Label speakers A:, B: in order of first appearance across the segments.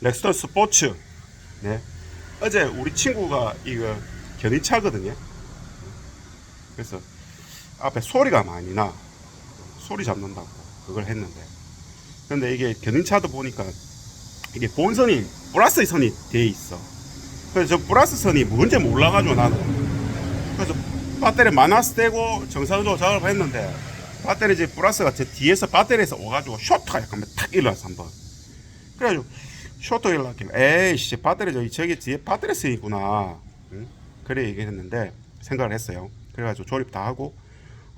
A: 렉스터 스포츠. 네. 어제 우리 친구가 이거 견인차거든요. 그래서 앞에 소리가 많이 나. 소리 잡는다고 그걸 했는데. 근데 이게 견인차도 보니까 이게 본선이 플러스 선이 돼 있어. 그래서 저 플러스 선이 뭔지 몰라가지고 나는. 그래서 배터리 마이너스 되고 정상적으로 작업을 했는데 배터리 이제 플러스가 제 뒤에서 배터리에서 오가지고 쇼트가 약간 탁 일어났어 한번. 그래가지고 쇼트 일어났길래 에이씨 배터리 저기 뒤에 배터리 쓰이구나. 응? 그래 얘기했는데 생각을 했어요. 그래가지고 조립 다 하고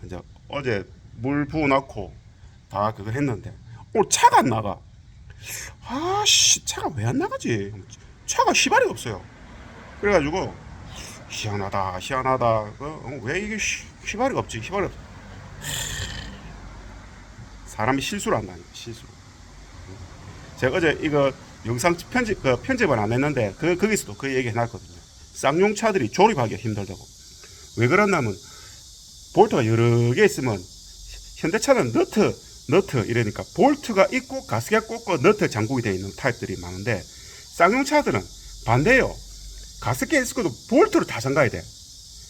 A: 이제 어제 물 부어놓고 다 그거 했는데 오늘 차가 안 나가. 아씨 차가 왜 안 나가지? 차가 시발이 없어요. 그래가지고 희한하다 희한하다 어, 왜 이게 시, 휘발이가 없지 휘발이 없 사람이 실수를 한다니 실수 제가 어제 이거 영상 편집 그 편집을 안 했는데 그 거기서도 그 얘기 해놨거든요 쌍용차들이 조립하기가 힘들다고 왜 그러냐면 볼트가 여러 개 있으면 현대차는 너트 너트 이러니까 볼트가 있고 가스켓 꽂고 너트 장국이 되어 있는 타입들이 많은데 쌍용차들은 반대예요 가스켓 있어도 볼트로 다 잠가야 돼.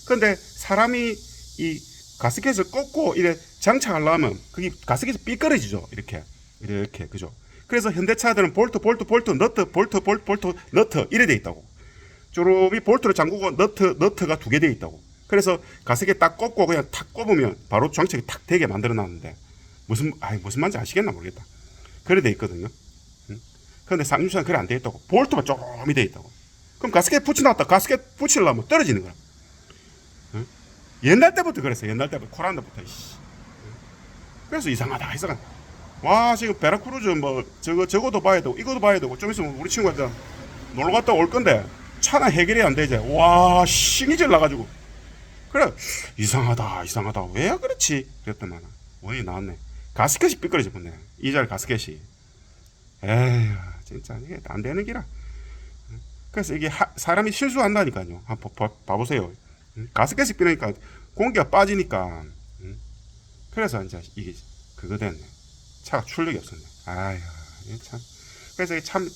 A: 근데 사람이 이 가스켓을 꽂고 이래 장착하려면 그게 가스켓이 삐끄러지죠. 이렇게. 이렇게. 그죠? 그래서 현대차들은 볼트, 볼트, 볼트, 너트, 볼트, 볼트, 볼트, 너트 이래 돼 있다고. 쪼르비 볼트로 잠그고 너트, 너트가 두 개 돼 있다고. 그래서 가스켓 딱 꽂고 그냥 탁 꼽으면 바로 장착이 탁 되게 만들어 놨는데 무슨 아이 무슨 말인지 아시겠나 모르겠다. 그래 돼 있거든요. 응? 근데 쌍용차는 그래 안 돼 있다고. 볼트만 조금이 돼 있다고. 그럼 가스켓 붙여놨다 가스켓 붙이려면 떨어지는 거야. 응? 옛날 때부터 그랬어. 옛날 때부터 코란다부터. 그래서 이상하다 이상하다. 와 지금 베라크루즈 뭐 저거 저거도 봐야 되고 이것도 봐야 되고 좀 있으면 우리 친구가 놀러 갔다 올 건데 차는 해결이 안 되지. 와 신이질 나가지고 그래 이상하다 이상하다 왜 그렇지 그랬더만 원이 나왔네. 가스켓이 삐끄러져 버네. 이 자리 가스켓이. 에휴 진짜 이게 안 되는 기라. 그래서 이게 하- 사람이 실수한다니까요. 한번 봐, 봐보세요. 음? 가스켓이 삐니까 공기가 빠지니까. 음? 그래서 이제 이게 그거 됐네. 차가 출력이 없었네. 아휴, 참. 그래서 이게 참,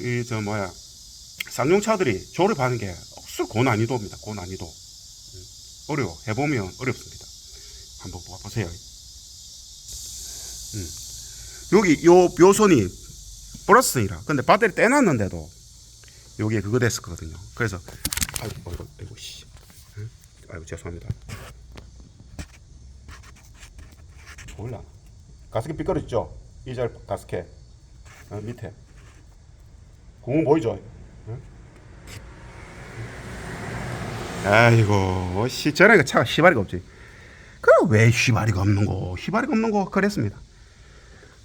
A: 이, 저, 뭐야. 쌍용차들이 조립하는 게 억수 고난이도입니다. 고난이도. 음? 어려워. 해보면 어렵습니다. 한번 봐보세요. 음. 여기 요 묘선이 플러스선이라. 근데 배터리 떼놨는데도 여기에 그거 됐었거든요. 그래서 아이고 아이고 아이고 씨. 응? 아이고 죄송합니다. 몰라. 가스켓 삐끄러졌죠? 이잘 가스켓 어, 밑에 구멍 보이죠? 응? 아이고 씨 저래가 차가 시발이가 없지. 그럼 왜 시발이가 없는 거? 시발이가 없는 거 그랬습니다.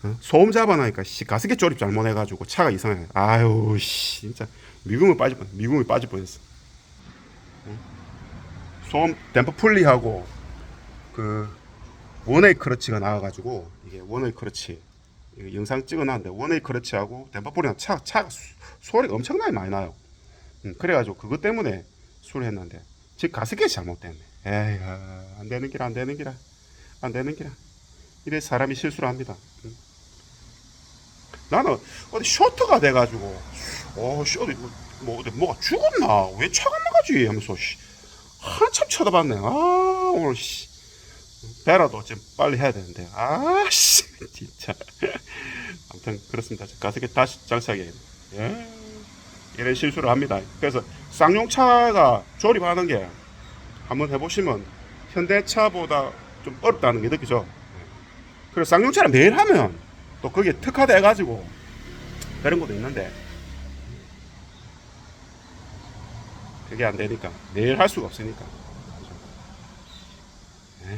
A: 어? 소음 잡아나니까 씨 가스켓 조립 잘못해가지고 차가 이상해. 아유 씨 진짜 미궁을 빠질 뻔, 미궁을 빠질 뻔했어. 응? 소음 댐퍼 풀리하고 그 원웨이 크러치가 나와가지고 이게 원웨이 크러치 영상 찍어놨는데 원웨이 크러치하고 풀리랑 차 수- 소리가 엄청나게 많이 나요. 응, 그래가지고 그것 때문에 수리했는데 지금 가스켓이 잘못됐네. 에이 안 되는 기라 안 되는 기라 안 되는 기라 이래 사람이 실수를 합니다. 응? 나는 어디 쇼트가 돼가지고 어, 씨, 어디 뭐, 뭐 어디 뭐가 죽었나? 왜 차가 안 나가지? 하면서 씨, 한참 쳐다봤네. 아 오늘 씨 배라도 좀 빨리 해야 되는데 아씨 진짜 아무튼 그렇습니다. 가스켓 다시 장착해. 예. 이런 실수를 합니다. 그래서 쌍용차가 조립하는 게 한번 해보시면 현대차보다 좀 어렵다는 게 느끼죠. 그래서 쌍용차를 매일 하면 또 거기에 특화돼 가지고 그런 것도 있는데 그게 안 되니까 매일 할 수가 없으니까 에이, 참.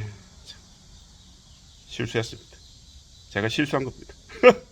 A: 실수했습니다. 제가 실수한 겁니다.